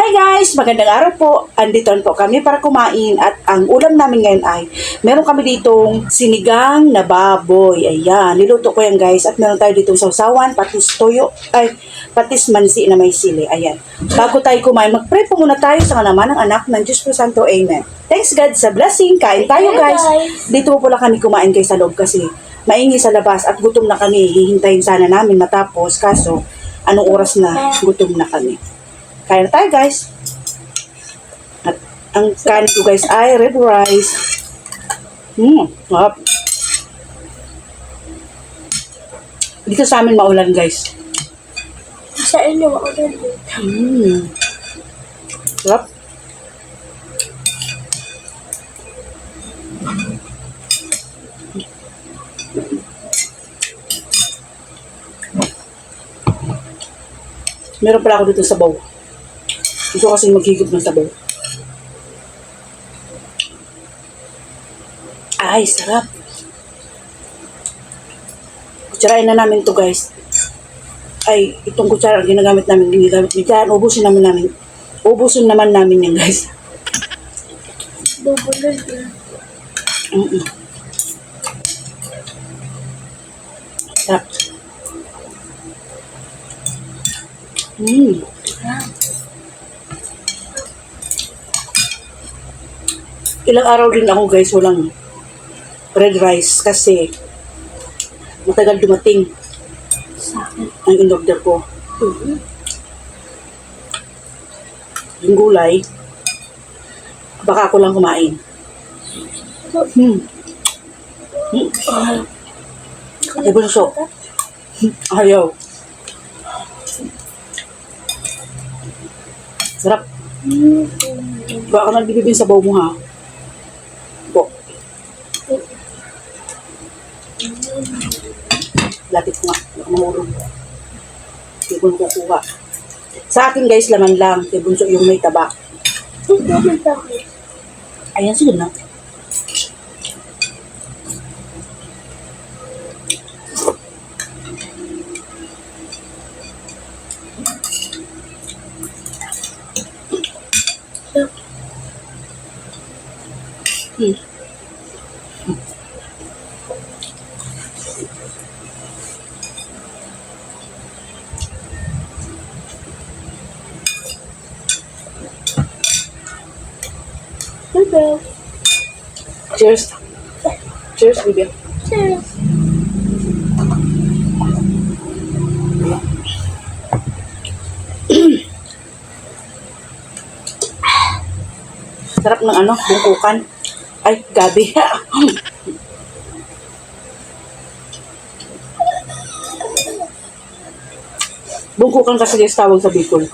Hi guys! Magandang araw po. Andito po kami para kumain at ang ulam namin ngayon ay meron kami ditong sinigang na baboy. Ayan, niluto ko yan guys. At meron tayo ditong sausawan, patis toyo, ay patis mansi na may sili. Ayan. Bago tayo kumain, mag-pray po muna tayo sa naman ng anak ng Diyos po Santo. Amen. Thanks God sa blessing. Kain tayo guys. Dito po pala kami kumain guys sa loob kasi maingi sa labas at gutom na kami. Hihintayin sana namin matapos. Kaso, anong oras na gutom na kami. Kaya na tayo guys. At ang kanin ko guys ay red rice. Hmm, sarap. Dito sa amin maulan guys. Sa inyo, ako din. Hmm. Sarap. Meron pala ako dito sa baw. Gusto kasi maghigop ng sabaw. Ay, sarap. Kutsarain na namin to guys. Ay, itong kutsara ang ginagamit namin, ginagamit ni Jan. Ubusin naman namin. Ubusin naman namin yan guys. Bubulol din. Mm-mm. Sarap. Mm. Ilang araw din ako guys, walang red rice kasi matagal dumating ang in-order ko. Mhm. Yung gulay, baka ako lang kumain. Hmm. Hmm. Ah, Ay, bunso. Ayaw. Sarap. Baka ka nagbibigay sa baw mo ha. Lapit nga. Mahulog. Hindi ko kukuha. Sa akin guys, laman lang. Kay bunso yung may taba. Ayan, sige na. Hmm. Bye-bye. Cheers. Cheers, Bibi. Cheers. Sarap ng ano, bungkukan. Ay, gabi. bungkukan kasi guys tawag sa Bicol.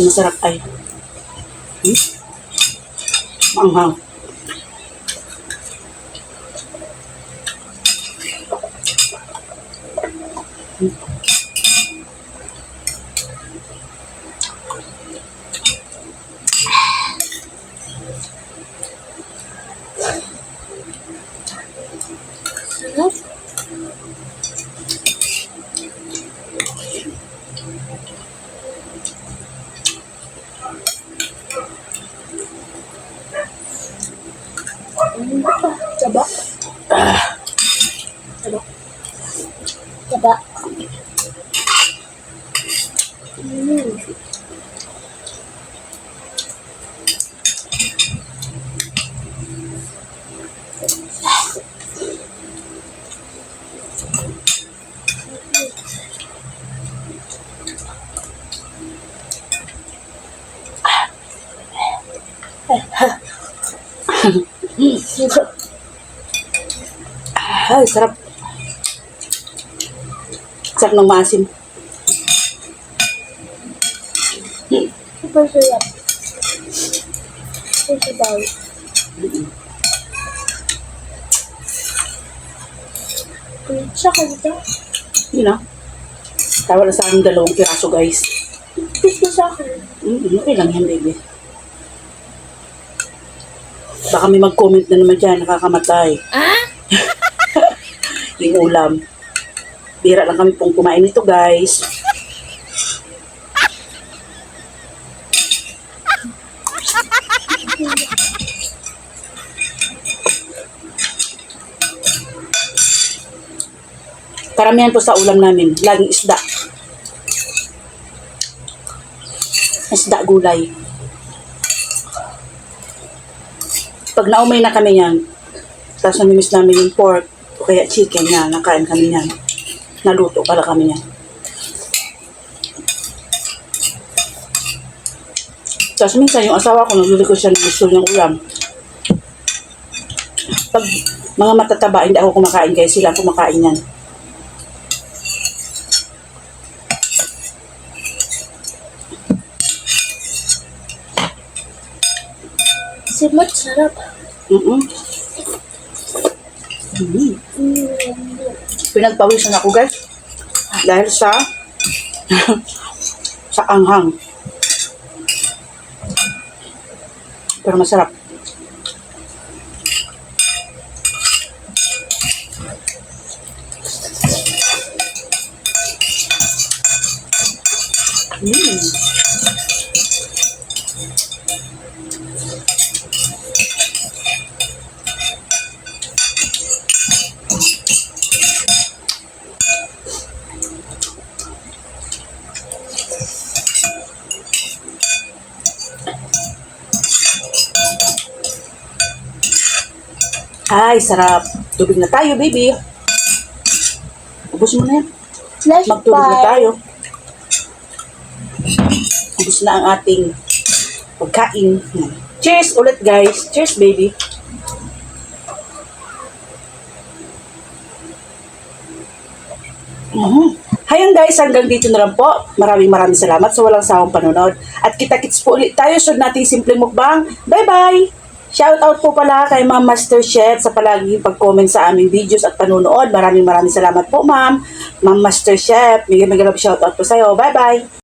Ito masarap ay. Hmm? Manghang. Sarap. Ay, sarap. Sarap ng maasim. Super sarap. Super sabaw. Pizza ka dito? Yun na. Tawa na sa aking dalawang piraso, guys. Pizza sa akin. Mm, okay lang yan, baby. Baka may mag-comment na naman dyan, nakakamatay. Ah? Yung ulam. Bira lang kami pong kumain nito, guys. Karamihan po sa ulam namin, laging isda. Isda gulay. Pag naumay na kami yan, tapos namimiss namin yung pork o kaya chicken yan, nakain kami yan. Naluto pala kami yan. Tapos minsan yung asawa ko, nagluli ko siya ng gusto niyang ulam. Pag mga matataba, hindi ako kumakain kaya sila kumakain yan. Simot sarap. Mm-mm. Mm. Pinagpawisan ako guys. Dahil sa sa anghang. Pero masarap. Mm. Ay, sarap. Tubig na tayo, baby. Ubus mo na yan. Flash Magtulog na fire. tayo. Ubus na ang ating pagkain. Cheers ulit, guys. Cheers, baby. Mhm. Hayang guys, hanggang dito na lang po. Maraming maraming salamat sa walang sawang panonood. At kita-kits po ulit tayo sa nating simpleng mukbang. Bye-bye! Shout out po pala kay Ma'am Master Chef sa palaging pag-comment sa aming videos at panonood. Maraming maraming salamat po, Ma'am. Ma'am Master Chef, may mga shout out po sa'yo. Bye-bye!